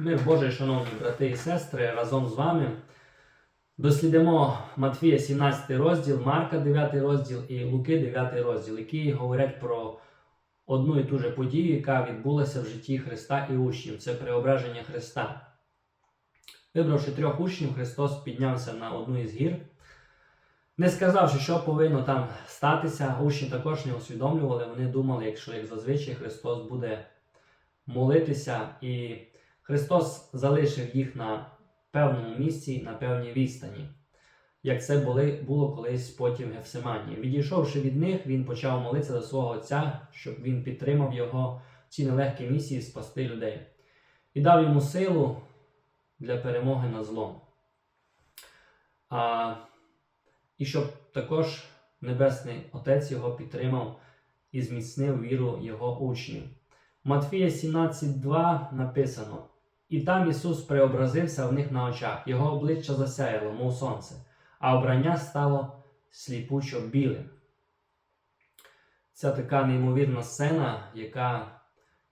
Мир Божий, шановні брати і сестри, разом з вами дослідимо Матфія 17 розділ, Марка 9 розділ і Луки 9 розділ, які говорять про одну і ту же подію, яка відбулася в житті Христа і учнів. Це преображення Христа. Вибравши трьох учнів, Христос піднявся на одну із гір. Не сказавши, що повинно там статися, учні також не усвідомлювали. Вони думали, якщо як зазвичай Христос буде молитися, і Христос залишив їх на певному місці, на певній відстані, як це були, було колись потім в. Відійшовши від них, він почав молитися до свого Отця, щоб він підтримав його в цій нелегкій місії спасти людей і дав йому силу для перемоги над злом. А, і щоб також Небесний Отець його підтримав і зміцнив віру його учнів. Матфія 17.2 написано: І там Ісус преобразився в них на очах, Його обличчя засяяло, мов сонце, а обрання стало сліпучо білим. Ця така неймовірна сцена, яка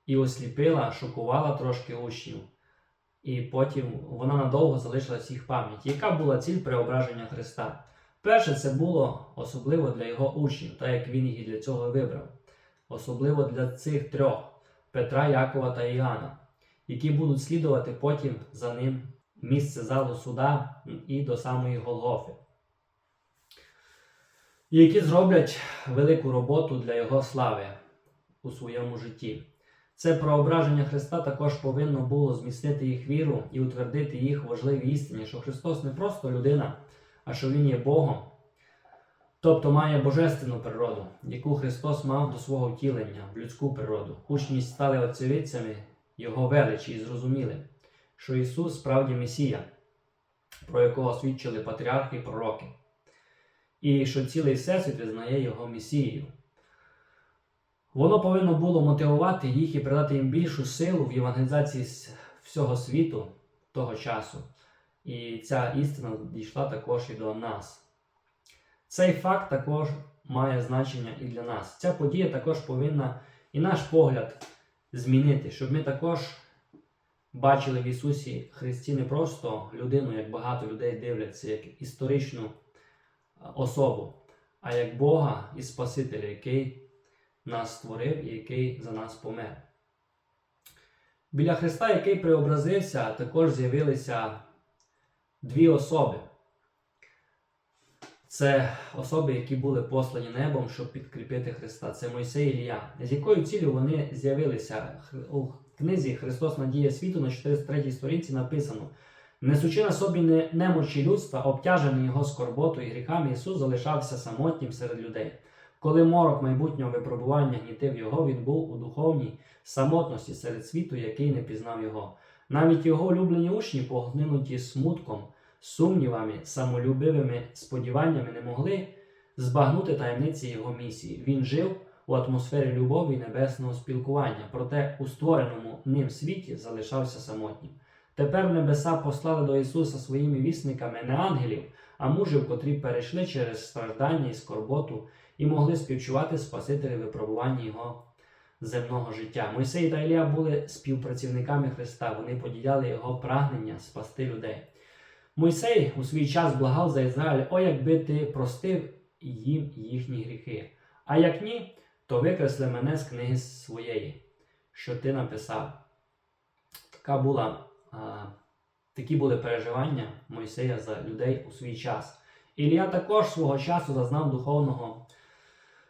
і осліпила, шокувала трошки учнів, і потім вона надовго залишилась їх пам'яті. Яка була ціль преображення Христа? Перше, це було особливо для його учнів, так як він їх і для цього вибрав. Особливо для цих трьох. Петра, Якова та Іоанна, які будуть слідувати потім за ним місце залу суда і до самої Голгофи, і які зроблять велику роботу для Його слави у своєму житті. Це проображення Христа також повинно було зміцнити їх віру і утвердити їх в важливій істині, що Христос не просто людина, а що Він є Богом, тобто має божественну природу, яку Христос мав до свого втілення в людську природу. Учні стали очевидцями Його величі і зрозуміли, що Ісус справді Месія, про якого свідчили патріархи і пророки, і що цілий всесвіт визнає Його Месією. Воно повинно було мотивувати їх і придати їм більшу силу в євангелізації всього світу того часу. І ця істина дійшла також і до нас. Цей факт також має значення і для нас. Ця подія також повинна і наш погляд змінити, щоб ми також бачили в Ісусі Христі не просто людину, як багато людей дивляться, як історичну особу, а як Бога і Спасителя, який нас створив і який за нас помер. Біля Христа, який преобразився, також з'явилися дві особи. Це особи, які були послані небом, щоб підкріпити Христа. Це Мойсей і Ілія. З якою цілею вони з'явилися у книзі Христос Надія світу на 403 сторінці написано: несучи на собі не- немочі людства, обтяжений його скорботою і гріхами, Ісус залишався самотнім серед людей. Коли морок майбутнього випробування гнітив його, він був у духовній самотності серед світу, який не пізнав його. Навіть його улюблені учні, поглинуті смутком, сумнівами, самолюбивими сподіваннями, не могли збагнути таємниці його місії. Він жив у атмосфері любові і небесного спілкування, проте у створеному ним світі залишався самотнім. Тепер небеса послали до Ісуса своїми вісниками не ангелів, а мужів, котрі перейшли через страждання і скорботу і могли співчувати Спасителі випробування Його земного життя. Мойсей та Ілія були співпрацівниками Христа, вони поділяли Його прагнення спасти людей. Мойсей у свій час благав за Ізраїль, о, якби ти простив їм їхні гріхи. А як ні, то викресли мене з книги своєї, що ти написав. Така була, а, такі були переживання Мойсея за людей у свій час. Ілія також свого часу зазнав духовного,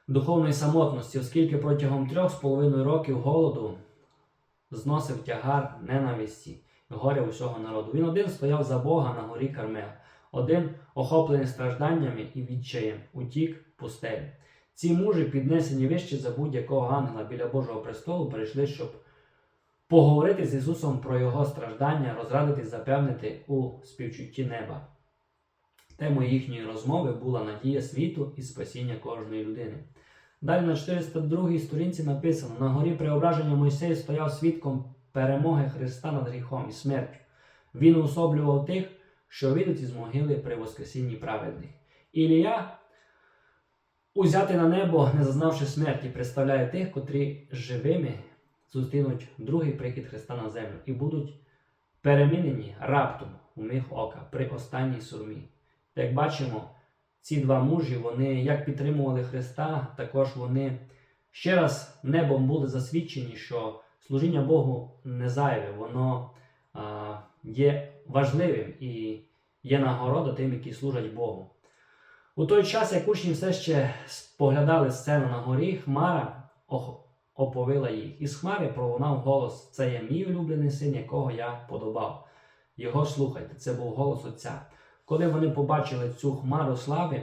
духовної самотності, оскільки протягом трьох з половиною років голоду зносив тягар ненависті горя усього народу. Він один стояв за Бога на горі Кармел, один охоплений стражданнями і відчаєм, утік пустелі. Ці мужі, піднесені вище за будь-якого ангела біля Божого престолу, прийшли, щоб поговорити з Ісусом про Його страждання, розрадитись, запевнити у співчутті неба. Темою їхньої розмови була надія світу і спасіння кожної людини. Далі на 402 сторінці написано: на горі преображення Мойсей стояв свідком перемоги Христа над гріхом і смертю. Він уособлював тих, що вийдуть із могили при Воскресінні праведних. Ілія, узяти на небо, не зазнавши смерті, представляє тих, котрі живими зустрінуть другий прихід Христа на землю і будуть перемінені раптом у миг ока при останній сурмі. Як бачимо, ці два мужі вони як підтримували Христа, також вони ще раз небом були засвідчені, що служіння Богу не зайве, воно а, є важливим і є нагорода тим, які служать Богу. У той час, як учні все ще споглядали сцену на горі, Хмара оповила їх. Із хмари пролунав голос: Це є мій улюблений син, якого я подобав. Його слухайте, це був голос Отця. Коли вони побачили цю хмару слави,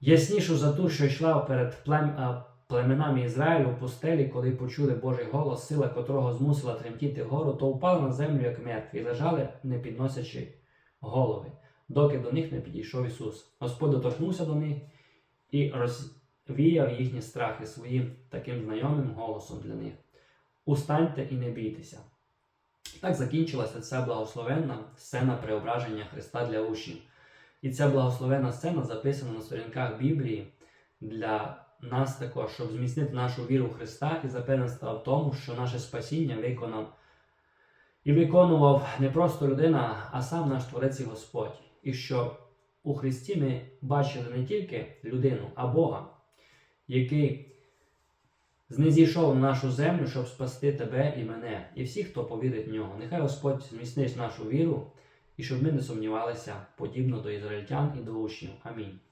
яснішу за ту, що йшла перед плем, а, племенами Ізраїлю в пустелі, коли почули Божий голос, сила котрого змусила тремтіти гору, то впали на землю, як мертві, і лежали, не підносячи голови, доки до них не підійшов Ісус. Господь доторкнувся до них і розвіяв їхні страхи своїм таким знайомим голосом для них. Устаньте і не бійтеся. Так закінчилася ця благословенна сцена преображення Христа для учнів. І ця благословенна сцена записана на сторінках Біблії для нас також, щоб зміцнити нашу віру в Христа і запевненості в тому, що наше спасіння виконав і виконував не просто людина, а сам наш Творець і Господь. І що у Христі ми бачили не тільки людину, а Бога, який знизійшов на нашу землю, щоб спасти тебе і мене, і всіх, хто повірить в нього. Нехай Господь зміцнить нашу віру і щоб ми не сумнівалися подібно до ізраїльтян і до учнів. Амінь.